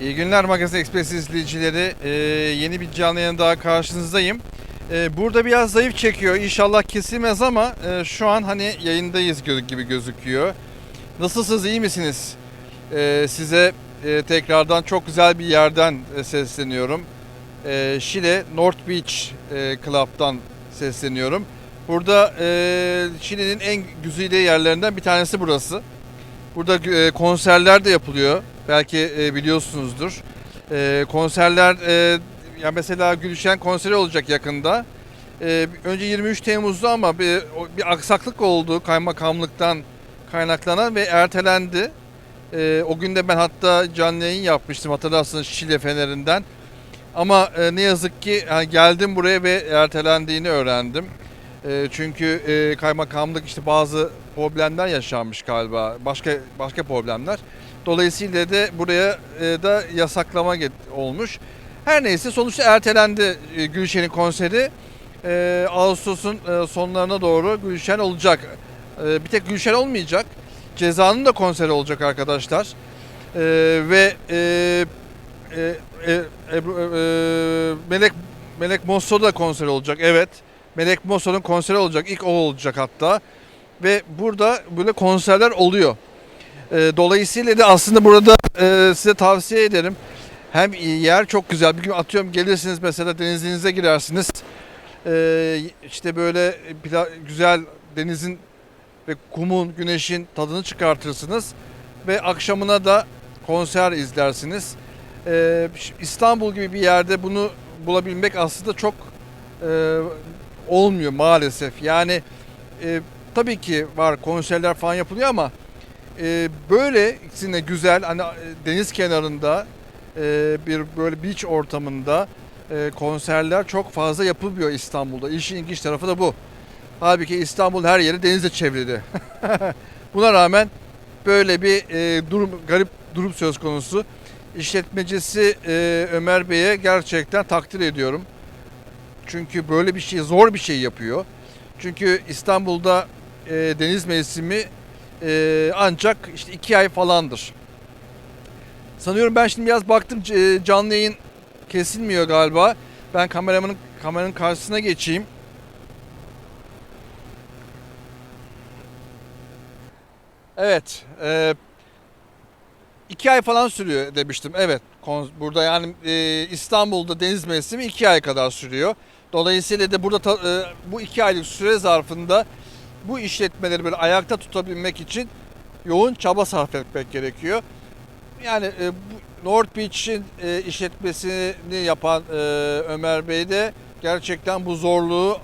İyi günler Magazin Express izleyicileri. Ee, yeni bir canlı yayın daha karşınızdayım. Ee, burada biraz zayıf çekiyor. İnşallah kesilmez ama e, şu an hani yayındayız gibi gözüküyor. Nasılsınız, iyi misiniz? Ee, size e, tekrardan çok güzel bir yerden e, sesleniyorum. Ee, Şile North Beach e, Club'dan sesleniyorum. Burada e, Şile'nin en güzide yerlerinden bir tanesi burası. Burada e, konserler de yapılıyor. Belki e, biliyorsunuzdur. E, konserler, e, ya mesela Gülşen konseri olacak yakında. Önce 23 Temmuz'da ama bir, bir aksaklık oldu kaymakamlıktan kaynaklanan ve ertelendi. O gün de ben hatta canlı yayın yapmıştım hatırlarsınız Şile Feneri'nden. Ama ne yazık ki yani geldim buraya ve ertelendiğini öğrendim. Çünkü kaymakamlık işte bazı problemler yaşanmış galiba. Başka başka problemler. Dolayısıyla da buraya e, da yasaklama olmuş. Her neyse sonuçta ertelendi e, Gülşen'in konseri. E, Ağustos'un sonlarına doğru Gülşen olacak. Bir tek Gülşen olmayacak. Ceza'nın da konseri olacak arkadaşlar. Ve Melek Melek Mosso'da da konseri olacak. Evet. Melek Mosso'nun konseri olacak. İlk o olacak hatta. Ve burada böyle konserler oluyor. E, dolayısıyla da aslında burada e, size tavsiye ederim. Hem yer çok güzel. Bir gün atıyorum gelirsiniz mesela denizinize girersiniz. E, işte böyle güzel denizin ve kumun, güneşin tadını çıkartırsınız. Ve akşamına da konser izlersiniz. E, İstanbul gibi bir yerde bunu bulabilmek aslında çok e, olmuyor maalesef. Yani e, tabii ki var konserler falan yapılıyor ama e, böylesine güzel hani e, deniz kenarında e, bir böyle beach ortamında e, konserler çok fazla yapılmıyor İstanbul'da. İşin ilginç tarafı da bu. Halbuki İstanbul her yeri denizle çevrili. Buna rağmen böyle bir e, durum garip durum söz konusu. İşletmecisi e, Ömer Bey'e gerçekten takdir ediyorum. Çünkü böyle bir şey zor bir şey yapıyor. Çünkü İstanbul'da e, deniz mevsimi e, ancak işte iki ay falandır. Sanıyorum ben şimdi biraz baktım c- canlı yayın kesilmiyor galiba. Ben kameramın kameranın karşısına geçeyim. Evet. E, iki ay falan sürüyor demiştim. Evet. Burada yani e, İstanbul'da deniz mevsimi iki ay kadar sürüyor. Dolayısıyla da burada ta- e, bu iki aylık süre zarfında bu işletmeleri böyle ayakta tutabilmek için yoğun çaba sarf etmek gerekiyor. Yani e, bu North Beach'in e, işletmesini yapan e, Ömer Bey de gerçekten bu zorluğu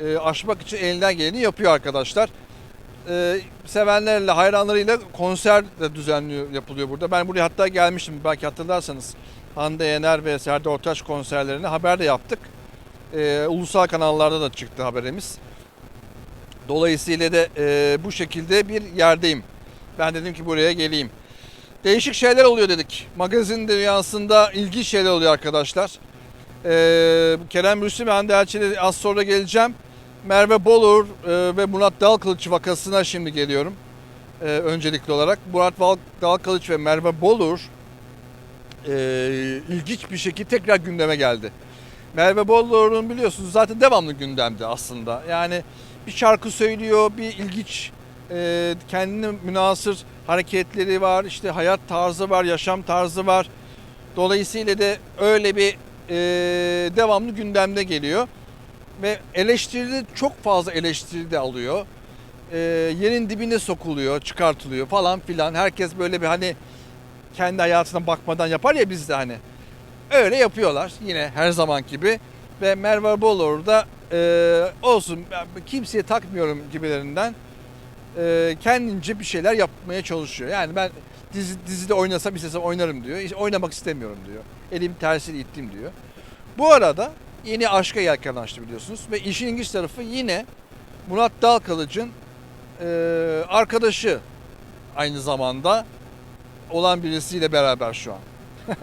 e, aşmak için elinden geleni yapıyor arkadaşlar. E, sevenlerle, hayranlarıyla konser de düzenliyor, yapılıyor burada. Ben buraya hatta gelmiştim belki hatırlarsanız. Hande Yener ve Serdar Ortaç konserlerini haber de yaptık. E, ulusal kanallarda da çıktı haberimiz. Dolayısıyla da e, bu şekilde bir yerdeyim. Ben dedim ki buraya geleyim. Değişik şeyler oluyor dedik. Magazin dünyasında ilginç şeyler oluyor arkadaşlar. E, Kerem Rüsü ve Hande Elçi'yle az sonra geleceğim. Merve Bolur e, ve Murat Dalkılıç vakasına şimdi geliyorum. E, öncelikli olarak. Murat Dalkılıç ve Merve Bolur e, ilginç bir şekilde tekrar gündeme geldi. Merve Bolur'un biliyorsunuz zaten devamlı gündemde aslında. Yani bir şarkı söylüyor, bir ilginç e, kendine münasır hareketleri var, işte hayat tarzı var, yaşam tarzı var. Dolayısıyla da öyle bir e, devamlı gündemde geliyor. Ve eleştirili çok fazla eleştiri de alıyor. E, yerin dibine sokuluyor, çıkartılıyor falan filan. Herkes böyle bir hani kendi hayatına bakmadan yapar ya bizde hani. Öyle yapıyorlar yine her zaman gibi. Ve Merve Bolor da e, olsun kimseye takmıyorum gibilerinden e, kendince bir şeyler yapmaya çalışıyor. Yani ben dizi, dizide oynasam istesem oynarım diyor. İşte oynamak istemiyorum diyor. Elim tersiyle ittim diyor. Bu arada yeni aşka yelken biliyorsunuz. Ve işin ilginç tarafı yine Murat Dalkılıç'ın e, arkadaşı aynı zamanda olan birisiyle beraber şu an.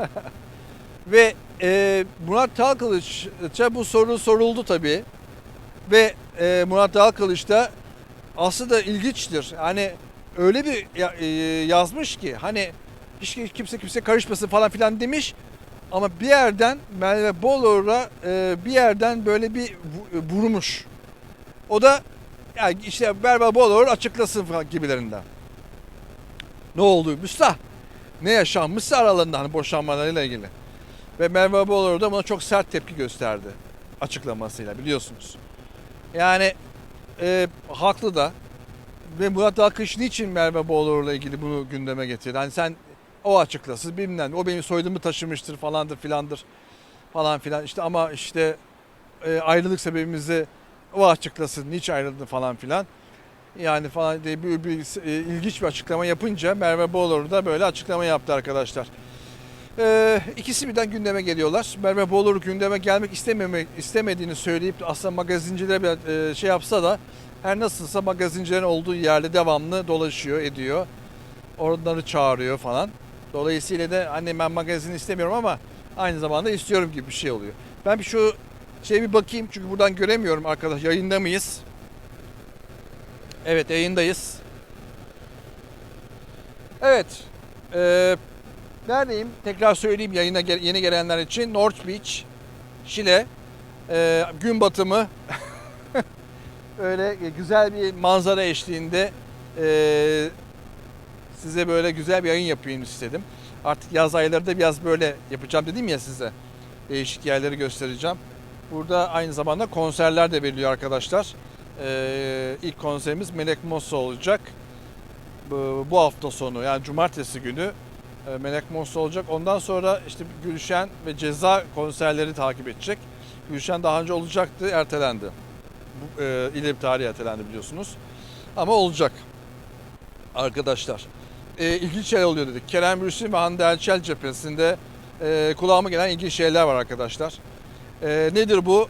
Ve e, Murat Dalkılıç'a bu soru soruldu tabii. Ve e, Murat Dalkılıç da aslında ilginçtir. Hani öyle bir e, yazmış ki hani hiç kimse kimse karışmasın falan filan demiş. Ama bir yerden Merve Bolor'a e, bir yerden böyle bir vu- vurmuş. O da yani işte Merve Bolor açıklasın falan gibilerinden. Ne oldu Müstah? Ne yaşanmışsa aralarında hani boşanmalarıyla ilgili. Ve Merve Bolor da buna çok sert tepki gösterdi açıklamasıyla biliyorsunuz. Yani e, haklı da ve Murat Dalkış niçin Merve Bolor'la ilgili bunu gündeme getirdi? Hani sen o açıklasın bilmem. O benim soyadımı taşımıştır falandır filandır falan filan. İşte ama işte e, ayrılık sebebimizi o açıklasın. Niçin ayrıldı falan filan. Yani falan diye bir, bir, e, ilginç bir açıklama yapınca Merve Bolor da böyle açıklama yaptı arkadaşlar. Ee, ikisi birden gündeme geliyorlar. Merve Bolur gündeme gelmek istememek istemediğini söyleyip aslında magazincilere bir e, şey yapsa da her nasılsa magazincilerin olduğu yerde devamlı dolaşıyor, ediyor. Onları çağırıyor falan. Dolayısıyla da anne ben magazin istemiyorum ama aynı zamanda istiyorum gibi bir şey oluyor. Ben bir şu şeye bir bakayım çünkü buradan göremiyorum arkadaş. Yayında mıyız? Evet yayındayız. Evet. Ee, neredeyim? Tekrar söyleyeyim yayına yeni gelenler için. North Beach, Şile. Ee, gün batımı. Öyle güzel bir manzara eşliğinde ee, size böyle güzel bir yayın yapayım istedim. Artık yaz ayları da biraz böyle yapacağım dedim ya size. Değişik yerleri göstereceğim. Burada aynı zamanda konserler de veriliyor arkadaşlar. Ee, ilk konserimiz Melek Mossa olacak. Bu, bu hafta sonu yani cumartesi günü e, Melek Mossa olacak. Ondan sonra işte Gülşen ve Ceza konserleri takip edecek. Gülşen daha önce olacaktı, ertelendi. Bu, e, ileri tarih ertelendi biliyorsunuz. Ama olacak arkadaşlar. E, ilginç şeyler oluyor dedik. Kerem Bürsin ve Hande Erçel cephesinde e, kulağıma gelen ilginç şeyler var arkadaşlar. E, nedir bu?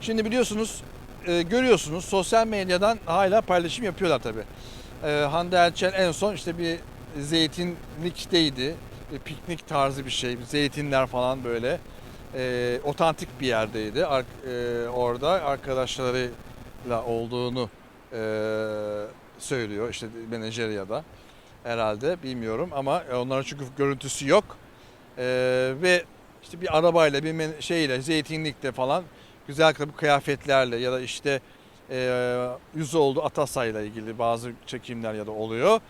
Şimdi biliyorsunuz, e, görüyorsunuz sosyal medyadan hala paylaşım yapıyorlar tabii. E, Hande Erçel en son işte bir zeytinlikteydi. Bir piknik tarzı bir şey, zeytinler falan böyle. E, otantik bir yerdeydi. Ar- e, orada arkadaşlarıyla olduğunu e, söylüyor işte Menajerya'da herhalde bilmiyorum ama onların çünkü görüntüsü yok. E, ve işte bir arabayla bir şeyle zeytinlikle falan güzel kıyafetlerle ya da işte e, yüzü oldu Atasay'la ilgili bazı çekimler ya da oluyor.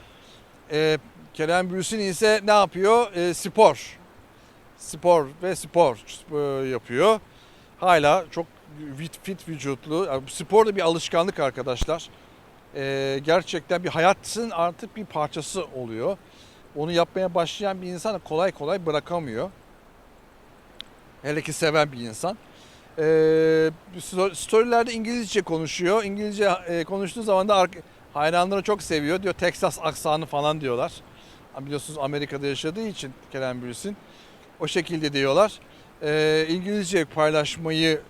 E, Kerem Bürsin ise ne yapıyor? E, spor. Spor ve spor e, yapıyor. Hala çok fit, fit vücutlu. Yani spor da bir alışkanlık arkadaşlar. E, gerçekten bir hayatın artık bir parçası oluyor. Onu yapmaya başlayan bir insan kolay kolay bırakamıyor. Hele ki seven bir insan. Sto- storylerde İngilizce konuşuyor. İngilizce e, konuştuğu zaman da hayranları çok seviyor. Diyor Texas aksanı falan diyorlar. Biliyorsunuz Amerika'da yaşadığı için Kerem Bürsin. O şekilde diyorlar. Ee, İngilizce paylaşmayı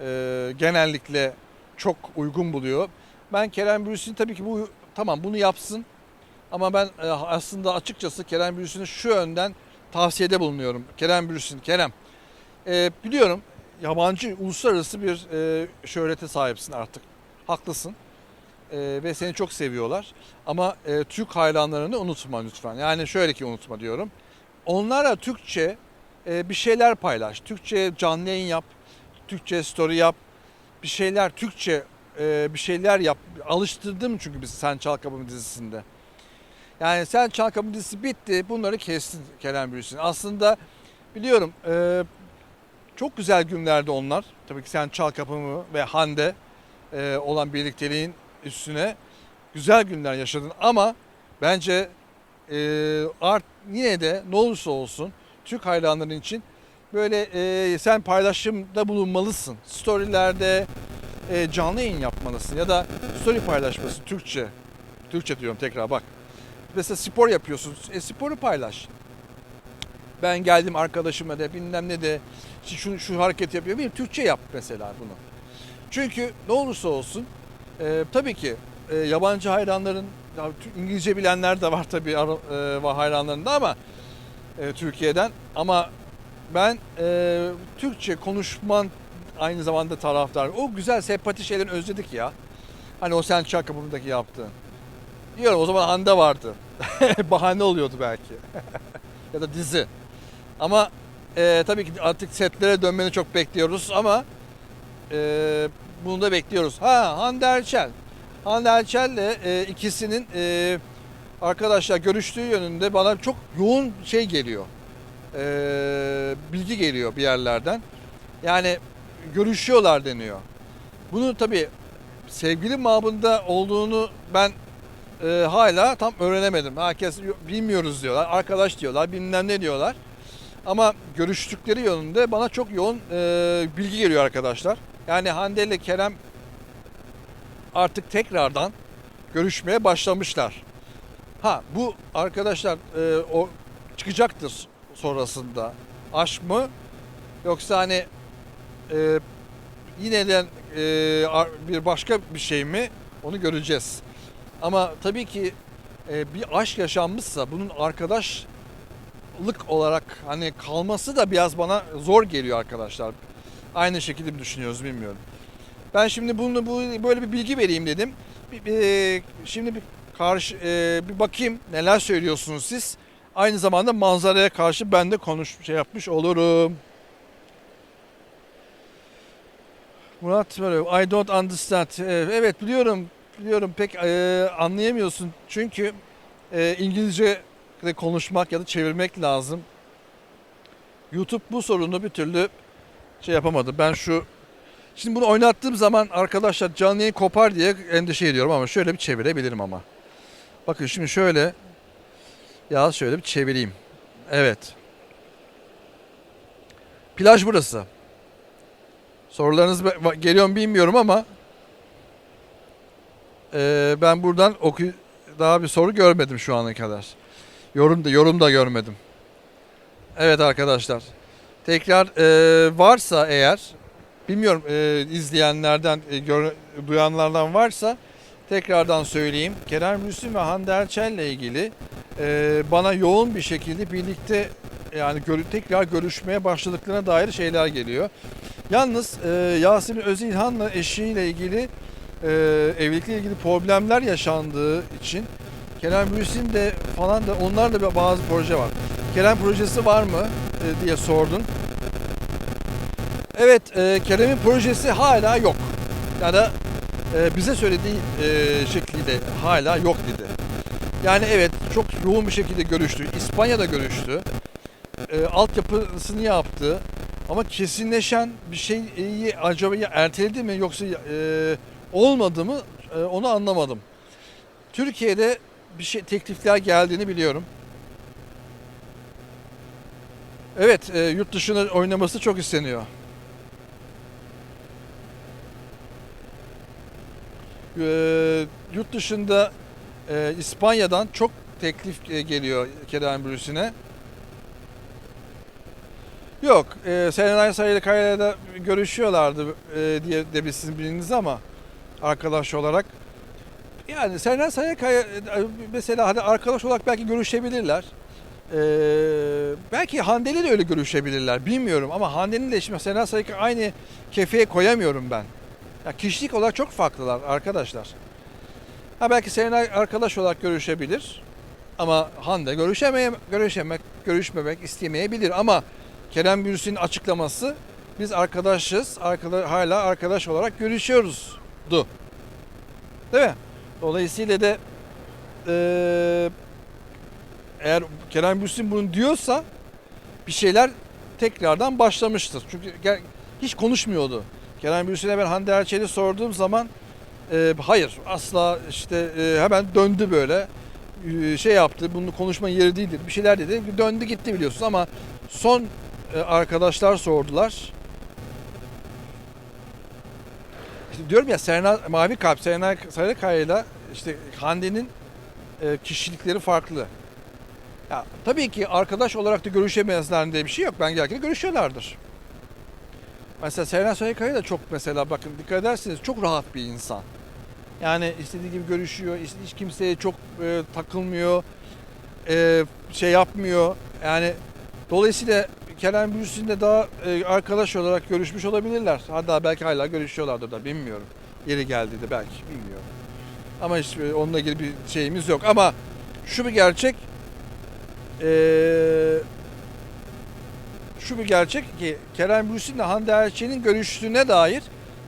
e, genellikle çok uygun buluyor. Ben Kerem Bürsin tabii ki bu tamam bunu yapsın. Ama ben e, aslında açıkçası Kerem Bürsin'e şu yönden tavsiyede bulunuyorum. Kerem Bürsin, Kerem. E, biliyorum yabancı uluslararası bir e, şöhrete sahipsin artık. Haklısın. E, ve seni çok seviyorlar. Ama e, Türk hayranlarını unutma lütfen. Yani şöyle ki unutma diyorum. Onlara Türkçe e, bir şeyler paylaş. Türkçe canlı yayın yap. Türkçe story yap. Bir şeyler Türkçe e, bir şeyler yap. Alıştırdım çünkü bizi Sen Çal Kapımı dizisinde. Yani Sen Çal Kapımı dizisi bitti. Bunları kestin Kerem Bürsin. Aslında biliyorum e, çok güzel günlerdi onlar. Tabii ki Sen Çal Kapımı ve Hande e, olan birlikteliğin üstüne güzel günler yaşadın ama bence e, art yine de ne olursa olsun Türk hayranların için böyle e, sen paylaşımda bulunmalısın. Storylerde e, canlı yayın yapmalısın ya da story paylaşması Türkçe. Türkçe diyorum tekrar bak. Mesela spor yapıyorsun. E, sporu paylaş. Ben geldim arkadaşıma da bilmem ne de şu, şu hareket yapıyor. Bir Türkçe yap mesela bunu. Çünkü ne olursa olsun e, tabii ki e, yabancı hayranların ya, İngilizce bilenler de var tabii e, hayranlarında ama e, Türkiye'den ama ben e, Türkçe konuşman aynı zamanda taraftar. O güzel sempati şeylerini özledik ya. Hani o sen Çakabı'ndaki yaptığın. Diyorum o zaman Hande vardı. Bahane oluyordu belki. ya da dizi. Ama e, tabii ki artık setlere dönmeni çok bekliyoruz ama e, bunu da bekliyoruz. Ha Hande Erçel. Hande Erçel'le e, ikisinin e, arkadaşlar görüştüğü yönünde bana çok yoğun şey geliyor. E, bilgi geliyor bir yerlerden. Yani görüşüyorlar deniyor. Bunu tabii sevgili mabında olduğunu ben e, hala tam öğrenemedim. Herkes bilmiyoruz diyorlar, arkadaş diyorlar, bilmem ne diyorlar. Ama görüştükleri yönünde bana çok yoğun e, bilgi geliyor arkadaşlar. Yani Hande ile Kerem artık tekrardan görüşmeye başlamışlar. Ha bu arkadaşlar e, o çıkacaktır sonrasında. Aşk mı yoksa hani e, yineden e, bir başka bir şey mi onu göreceğiz. Ama tabii ki e, bir aşk yaşanmışsa bunun arkadaşlık olarak hani kalması da biraz bana zor geliyor arkadaşlar. Aynı şekilde mi düşünüyoruz bilmiyorum. Ben şimdi bunu bu böyle bir bilgi vereyim dedim. Bir- bir- şimdi bir karşı e, bir bakayım neler söylüyorsunuz siz. Aynı zamanda manzaraya karşı ben de konuş şey yapmış olurum. Murat böyle I don't understand. Ee, Evet biliyorum biliyorum pek e, anlayamıyorsun. Çünkü e, İngilizce konuşmak ya da çevirmek lazım. YouTube bu sorunu bir türlü şey yapamadı. Ben şu şimdi bunu oynattığım zaman arkadaşlar canlı yayın kopar diye endişe ediyorum ama şöyle bir çevirebilirim ama. Bakın şimdi şöyle ya şöyle bir çevireyim. Evet. Plaj burası. Sorularınız geliyor mu bilmiyorum ama eee, ben buradan oku daha bir soru görmedim şu ana kadar. Yorum da yorum da görmedim. Evet arkadaşlar. Tekrar eee, varsa eğer bilmiyorum eee, izleyenlerden e, gör- duyanlardan varsa tekrardan söyleyeyim. Kerem Bürsin ve Hande Erçel ile ilgili eee, bana yoğun bir şekilde birlikte yani görü- tekrar görüşmeye başladıklarına dair şeyler geliyor. Yalnız e, Yasemin Özilhan'la eşiyle ilgili e, evlilikle ilgili problemler yaşandığı için Kerem Bürsin de falan da onlar da bazı proje var. Kerem projesi var mı e, diye sordun. Evet e, Kerem'in projesi hala yok. Ya da e, bize söylediği e, şekliyle hala yok dedi. Yani evet çok yoğun bir şekilde görüştü. İspanya'da görüştü. E, altyapısını yaptı. Ama kesinleşen bir şeyi acaba ya erteledi mi yoksa e, olmadı mı e, onu anlamadım. Türkiye'de bir şey teklifler geldiğini biliyorum. Evet, e, yurt dışına oynaması çok isteniyor. E, yurt dışında e, İspanya'dan çok teklif e, geliyor Kerem Bürsin'e. Yok, e, Serenay Sarıkaya'yla da görüşüyorlardı e, diye de biz sizin ama arkadaş olarak. Yani Serenay Sarıkaya e, mesela hadi arkadaş olarak belki görüşebilirler. E, belki Hande'yle de öyle görüşebilirler bilmiyorum ama Hande'nin de şimdi Serenay Sarıkaya aynı kefeye koyamıyorum ben. Ya kişilik olarak çok farklılar arkadaşlar. Ha belki Serenay arkadaş olarak görüşebilir ama Hande görüşemeye görüşemek görüşmemek istemeyebilir ama Kerem Bürsin'in açıklaması biz arkadaşız, arkada, hala arkadaş olarak görüşüyoruz. Du. Değil mi? Dolayısıyla da eee, eğer Kerem Bürsin bunu diyorsa bir şeyler tekrardan başlamıştır. Çünkü hiç konuşmuyordu. Kerem Bürsin'e ben Hande Erçel'i sorduğum zaman eee, hayır asla işte eee, hemen döndü böyle eee, şey yaptı. Bunun konuşma yeri değildir. Bir şeyler dedi. Döndü gitti biliyorsunuz ama son e, arkadaşlar sordular. İşte diyorum ya Serena Mavi Kalp, Serena Sarıkaya'yla işte Hande'nin e, kişilikleri farklı. Ya tabii ki arkadaş olarak da görüşemezler diye bir şey yok. Ben de görüşüyorlardır. Mesela Serena Sarıkaya da çok mesela bakın dikkat ederseniz çok rahat bir insan. Yani istediği gibi görüşüyor, hiç kimseye çok e, takılmıyor, e, şey yapmıyor. Yani dolayısıyla Kerem Bürsin'le daha e, arkadaş olarak görüşmüş olabilirler. Hatta belki hala görüşüyorlardır da bilmiyorum. Yeri geldi de belki bilmiyorum. Ama hiç e, onunla ilgili bir şeyimiz yok. Ama şu bir gerçek. E, şu bir gerçek ki Kerem Bürsin ile Hande Erçel'in görüştüğüne dair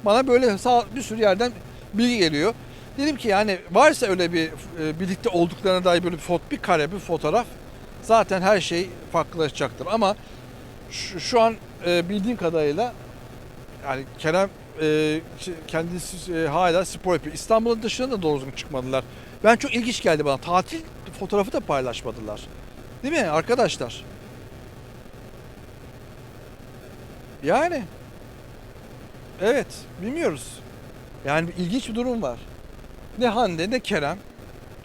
bana böyle bir sürü yerden bilgi geliyor. Dedim ki yani varsa öyle bir e, birlikte olduklarına dair böyle bir, fot, bir kare bir fotoğraf zaten her şey farklılaşacaktır. Ama şu, şu an e, bildiğim kadarıyla yani Kerem e, kendisi e, hala spor yapıyor. İstanbul'un dışına da doğru çıkmadılar. Ben çok ilginç geldi bana. Tatil fotoğrafı da paylaşmadılar. Değil mi arkadaşlar? Yani evet bilmiyoruz. Yani ilginç bir durum var. Ne Hande ne Kerem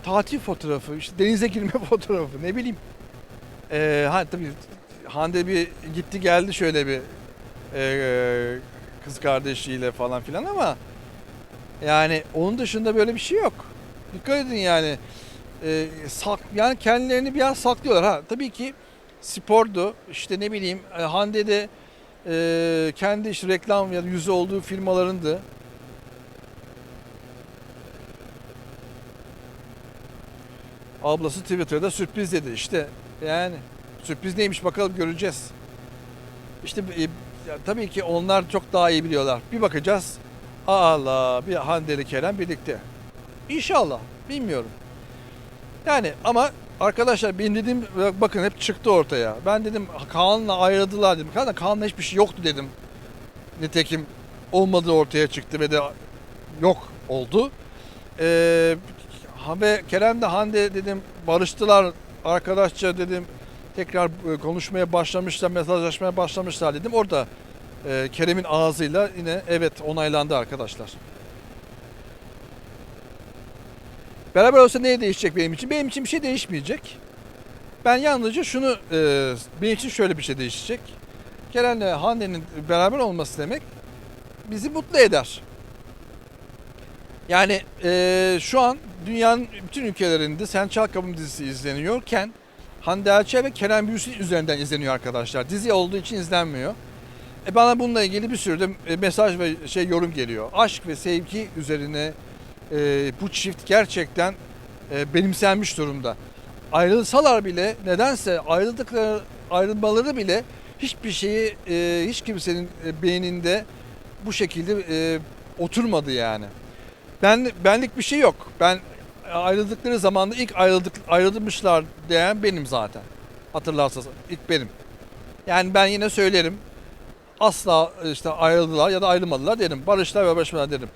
tatil fotoğrafı, işte denize girme fotoğrafı ne bileyim. Ee, ha tabii Hande bir gitti geldi şöyle bir e, kız kardeşiyle falan filan ama yani onun dışında böyle bir şey yok. Dikkat edin yani. E, sak, yani kendilerini biraz saklıyorlar. Ha tabii ki spordu. işte ne bileyim e, Hande de e, kendi işte reklam ya da yüzü olduğu firmalarındı. Ablası Twitter'da sürpriz dedi. İşte yani sürpriz neymiş bakalım göreceğiz. İşte e, tabii ki onlar çok daha iyi biliyorlar. Bir bakacağız. Allah bir Hande ile Kerem birlikte. İnşallah. Bilmiyorum. Yani ama arkadaşlar benim dediğim bakın hep çıktı ortaya. Ben dedim Kaan'la ayrıldılar dedim. Kaan'la Kaan'la hiçbir şey yoktu dedim. Nitekim olmadığı ortaya çıktı ve de yok oldu. Ee, ve Kerem de Hande dedim barıştılar arkadaşça dedim tekrar e, konuşmaya başlamışlar, mesajlaşmaya başlamışlar dedim. Orada e, Kerem'in ağzıyla yine evet onaylandı arkadaşlar. Beraber olsa neye değişecek benim için? Benim için bir şey değişmeyecek. Ben yalnızca şunu, e, benim için şöyle bir şey değişecek. Kerem'le Hande'nin beraber olması demek bizi mutlu eder. Yani e, şu an dünyanın bütün ülkelerinde Sen Çal Kapım dizisi izleniyorken Hande Erçel ve Kerem Bürsin üzerinden izleniyor arkadaşlar. Dizi olduğu için izlenmiyor. E bana bununla ilgili bir sürü de e, mesaj ve şey yorum geliyor. Aşk ve sevgi üzerine e, bu çift gerçekten e, benimsenmiş durumda. Ayrılsalar bile nedense ayrıldıkları ayrılmaları bile hiçbir şeyi e, hiç kimsenin e, beyninde bu şekilde e, oturmadı yani. Ben benlik bir şey yok. Ben ayrıldıkları zamanda ilk ayrıldık ayrılmışlar diyen benim zaten. Hatırlarsanız ilk benim. Yani ben yine söylerim. Asla işte ayrıldılar ya da ayrılmadılar derim. Barışlar ve barışmalar derim.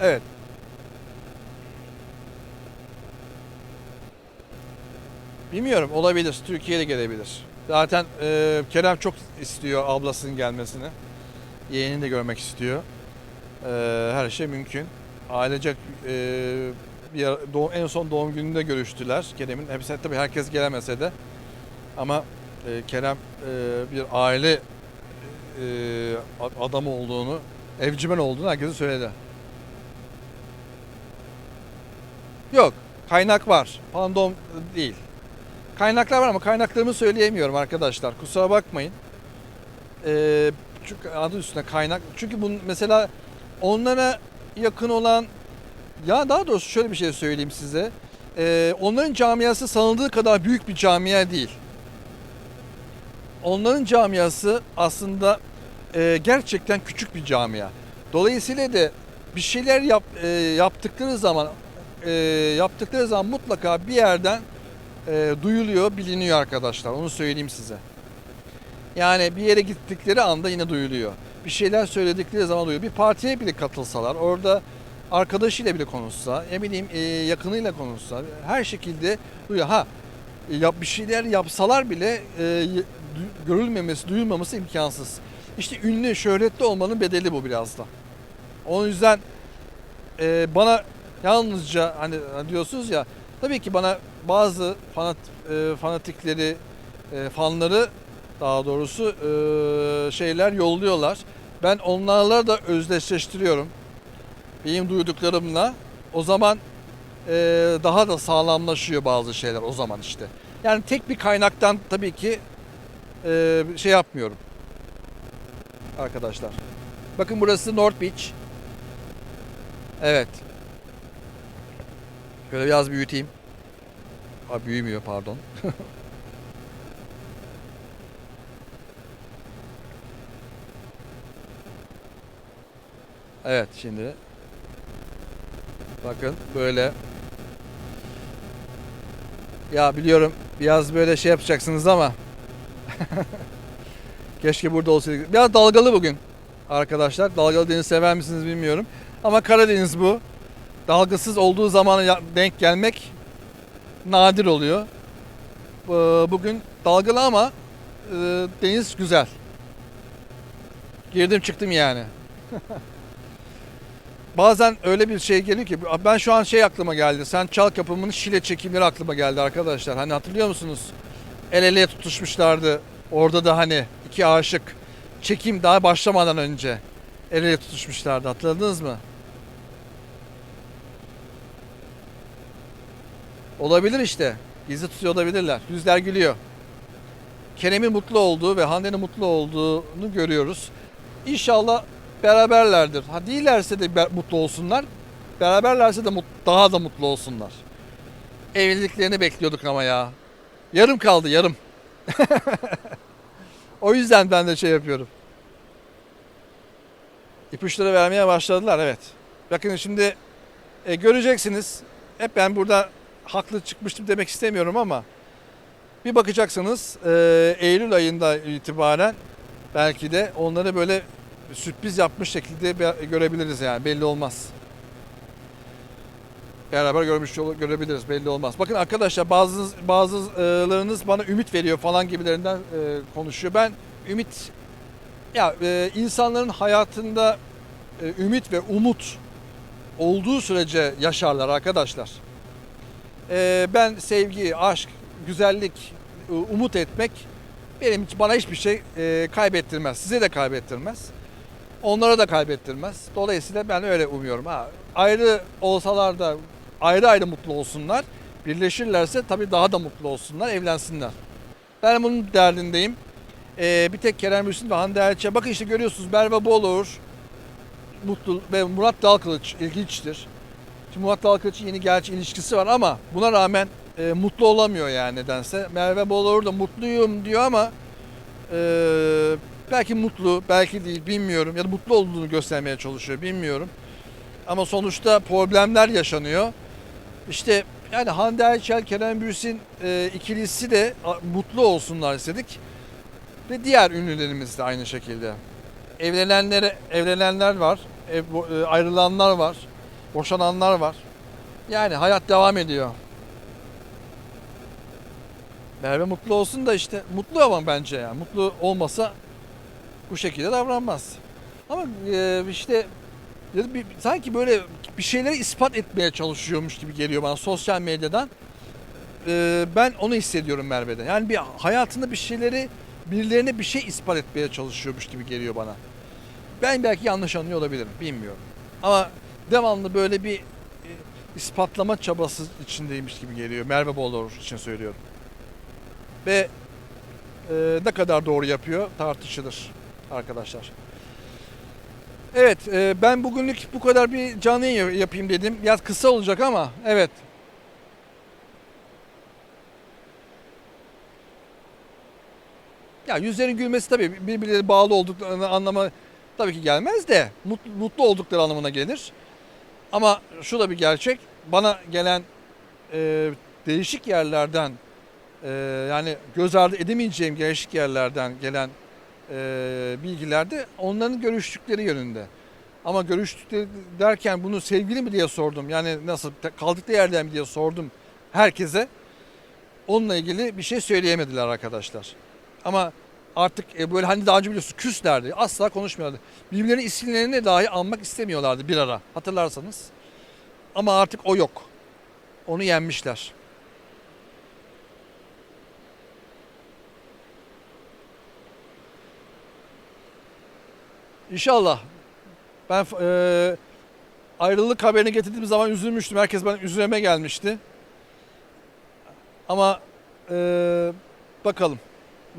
Evet. Bilmiyorum olabilir. Türkiye'de gelebilir. Zaten e, Kerem çok istiyor ablasının gelmesini. Yeğenini de görmek istiyor. E, her şey mümkün. Ailecek e, bir doğum, en son doğum gününde görüştüler Kerem'in. Hepsi tabii herkes gelemese de. Ama e, Kerem e, bir aile e, adamı olduğunu, evcimen olduğunu herkese söyledi. Yok, kaynak var. Pandom değil. Kaynaklar var ama kaynaklarımı söyleyemiyorum arkadaşlar. Kusura bakmayın. Ee, çünkü adı üstünde kaynak. Çünkü bunun mesela onlara yakın olan ya daha doğrusu şöyle bir şey söyleyeyim size. Ee, onların camiası sanıldığı kadar büyük bir camia değil. Onların camiası aslında e, gerçekten küçük bir camia. Dolayısıyla da bir şeyler yap, e, yaptıkları zaman e, yaptıkları zaman mutlaka bir yerden e, duyuluyor, biliniyor arkadaşlar. Onu söyleyeyim size. Yani bir yere gittikleri anda yine duyuluyor. Bir şeyler söyledikleri zaman duyuluyor. Bir partiye bile katılsalar, orada arkadaşıyla bile konuşsa, ne bileyim e, yakınıyla konuşsa, her şekilde duyuyor. Ha, yap, bir şeyler yapsalar bile e, görülmemesi, duyulmaması imkansız. İşte ünlü, şöhretli olmanın bedeli bu biraz da. O yüzden e, bana yalnızca hani hani diyorsunuz ya, tabii ki bana bazı fanat, e, fanatikleri, e, fanları daha doğrusu e, şeyler yolluyorlar. Ben onlarla da özdeşleştiriyorum. Benim duyduklarımla. O zaman e, daha da sağlamlaşıyor bazı şeyler o zaman işte. Yani tek bir kaynaktan tabii ki e, şey yapmıyorum. Arkadaşlar. Bakın burası North Beach. Evet. Şöyle biraz büyüteyim. Ha, büyümüyor pardon. evet şimdi. Bakın böyle. Ya biliyorum biraz böyle şey yapacaksınız ama. Keşke burada olsaydık. Biraz dalgalı bugün arkadaşlar. Dalgalı deniz sever misiniz bilmiyorum. Ama Karadeniz bu. Dalgasız olduğu zamana denk gelmek nadir oluyor. Ee, Bugün dalgalı ama e, deniz güzel. Girdim çıktım yani. Bazen öyle bir şey geliyor ki ben şu an şey aklıma geldi. Sen çal kapımın şile çekimleri aklıma geldi arkadaşlar. Hani hatırlıyor musunuz? El ele tutuşmuşlardı. Orada da hani iki aşık çekim daha başlamadan önce el ele tutuşmuşlardı. Hatırladınız mı? Olabilir işte. Gizli tutuyor olabilirler. Yüzler gülüyor. Kerem'in mutlu olduğu ve Hande'nin mutlu olduğunu görüyoruz. İnşallah beraberlerdir. Ha değillerse de mutlu olsunlar. Beraberlerse de daha da mutlu olsunlar. Evliliklerini bekliyorduk ama ya. Yarım kaldı yarım. o yüzden ben de şey yapıyorum. İpuçları vermeye başladılar evet. Bakın şimdi e, göreceksiniz. Hep ben burada haklı çıkmıştım demek istemiyorum ama bir bakacaksınız e, Eylül ayında itibaren belki de onları böyle sürpriz yapmış şekilde görebiliriz yani belli olmaz. Beraber görmüş görebiliriz belli olmaz. Bakın arkadaşlar bazı bazılarınız bana ümit veriyor falan gibilerinden e, konuşuyor. Ben ümit ya e, insanların hayatında e, ümit ve umut olduğu sürece yaşarlar arkadaşlar. E, ben sevgi, aşk, güzellik, e, umut etmek benim için bana hiçbir şey e, kaybettirmez. Size de kaybettirmez. Onlara da kaybettirmez. Dolayısıyla ben öyle umuyorum. Ha, ayrı olsalar da ayrı ayrı mutlu olsunlar. Birleşirlerse tabii daha da mutlu olsunlar, evlensinler. Ben bunun derdindeyim. E, bir tek Kerem Bürsin ve Hande Erçel. Bakın işte görüyorsunuz Merve Bolur, Mutlu ve Murat Dalkılıç ilginçtir. Şimdi Murat Dalkılıç'ın yeni gerçi ilişkisi var ama buna rağmen e, mutlu olamıyor yani nedense. Merve Bolur da mutluyum diyor ama e, belki mutlu, belki değil bilmiyorum. Ya da mutlu olduğunu göstermeye çalışıyor bilmiyorum. Ama sonuçta problemler yaşanıyor. İşte yani Hande Erçel, Kerem Bürsin e, ikilisi de mutlu olsunlar istedik. Ve diğer ünlülerimiz de aynı şekilde. Evlenenlere, evlenenler var, ev, e, ayrılanlar var, boşananlar var. Yani hayat devam ediyor. Merve mutlu olsun da işte mutlu ama bence yani mutlu olmasa bu şekilde davranmaz. Ama e, işte ya bir, sanki böyle bir şeyleri ispat etmeye çalışıyormuş gibi geliyor bana sosyal medyadan. E, ben onu hissediyorum Merve'de. Yani bir hayatında bir şeyleri birilerine bir şey ispat etmeye çalışıyormuş gibi geliyor bana. Ben belki yanlış anlıyor olabilirim bilmiyorum. Ama devamlı böyle bir e, ispatlama çabası içindeymiş gibi geliyor. Merve Bolor için söylüyorum. Ve e, ne kadar doğru yapıyor tartışılır arkadaşlar. Evet e, ben bugünlük bu kadar bir canlı yayın yapayım dedim. Biraz kısa olacak ama evet. Ya yüzlerin gülmesi tabii birbirleri bağlı olduklarını anlama tabii ki gelmez de mutlu, mutlu oldukları anlamına gelir. Ama şu da bir gerçek. Bana gelen e, değişik yerlerden e, yani göz ardı edemeyeceğim değişik yerlerden gelen e, bilgilerde onların görüştükleri yönünde. Ama görüştükleri derken bunu sevgili mi diye sordum. Yani nasıl kaldıkları yerden mi diye sordum herkese. Onunla ilgili bir şey söyleyemediler arkadaşlar. Ama artık e, böyle hani daha önce biliyorsunuz küslerdi. Asla konuşmuyorlardı. Birbirlerinin isimlerini dahi almak istemiyorlardı bir ara. Hatırlarsanız. Ama artık o yok. Onu yenmişler. İnşallah. Ben e, ayrılık haberini getirdiğim zaman üzülmüştüm. Herkes bana üzüleme gelmişti. Ama e, bakalım.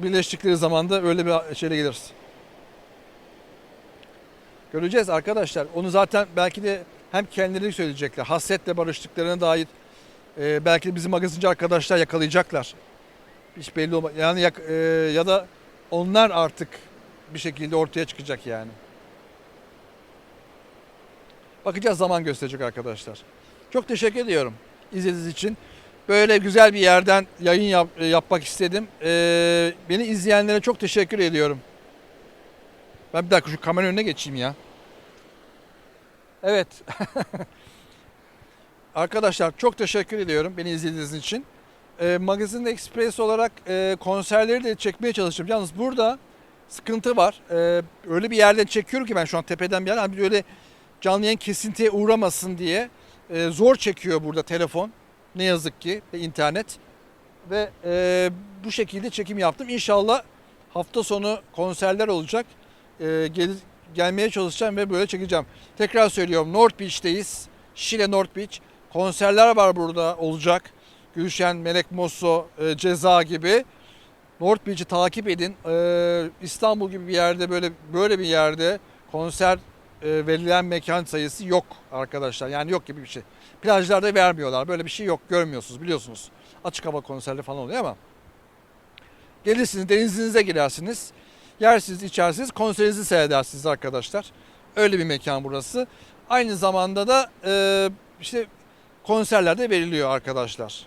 Birleştikleri zaman da öyle bir şeyle geliriz. Göreceğiz arkadaşlar. Onu zaten belki de hem kendileri söyleyecekler. Hasretle barıştıklarına dair e, belki de bizim magazinci arkadaşlar yakalayacaklar. Hiç belli olmaz. Yani yak- e, ya da onlar artık bir şekilde ortaya çıkacak yani. Bakacağız zaman gösterecek arkadaşlar. Çok teşekkür ediyorum izlediğiniz için. Böyle güzel bir yerden yayın yap- yapmak istedim. Ee, beni izleyenlere çok teşekkür ediyorum. Ben bir dakika şu kamera önüne geçeyim ya. Evet. Arkadaşlar çok teşekkür ediyorum beni izlediğiniz için. Ee, Magazin Express olarak e, konserleri de çekmeye çalışacağım. Yalnız burada sıkıntı var. Ee, öyle bir yerden çekiyorum ki ben şu an tepeden bir yerden. Hani böyle canlı yayın kesintiye uğramasın diye e, zor çekiyor burada telefon. Ne yazık ki ve internet. Ve e, bu şekilde çekim yaptım. İnşallah hafta sonu konserler olacak. E, gel, gelmeye çalışacağım ve böyle çekeceğim. Tekrar söylüyorum North Beach'teyiz. Şile North Beach. Konserler var burada olacak. Gülşen, Melek Mosso, e, Ceza gibi. North Beach'i takip edin. E, İstanbul gibi bir yerde böyle böyle bir yerde konser e, verilen mekan sayısı yok arkadaşlar. Yani yok gibi bir şey. Plajlarda vermiyorlar. Böyle bir şey yok. Görmüyorsunuz biliyorsunuz. Açık hava konserleri falan oluyor ama gelirsiniz denizinize girersiniz. Yersiniz, içersiniz, konserinizi seyredersiniz arkadaşlar. Öyle bir mekan burası. Aynı zamanda da e, işte konserlerde veriliyor arkadaşlar.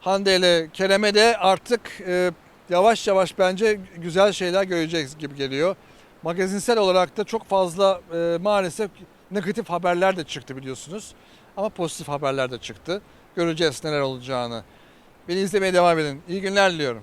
Hande ile Kerem'e de artık e, yavaş yavaş bence güzel şeyler göreceğiz gibi geliyor. Magazinsel olarak da çok fazla e, maalesef negatif haberler de çıktı biliyorsunuz. Ama pozitif haberler de çıktı. Göreceğiz neler olacağını. Beni izlemeye devam edin. İyi günler diliyorum.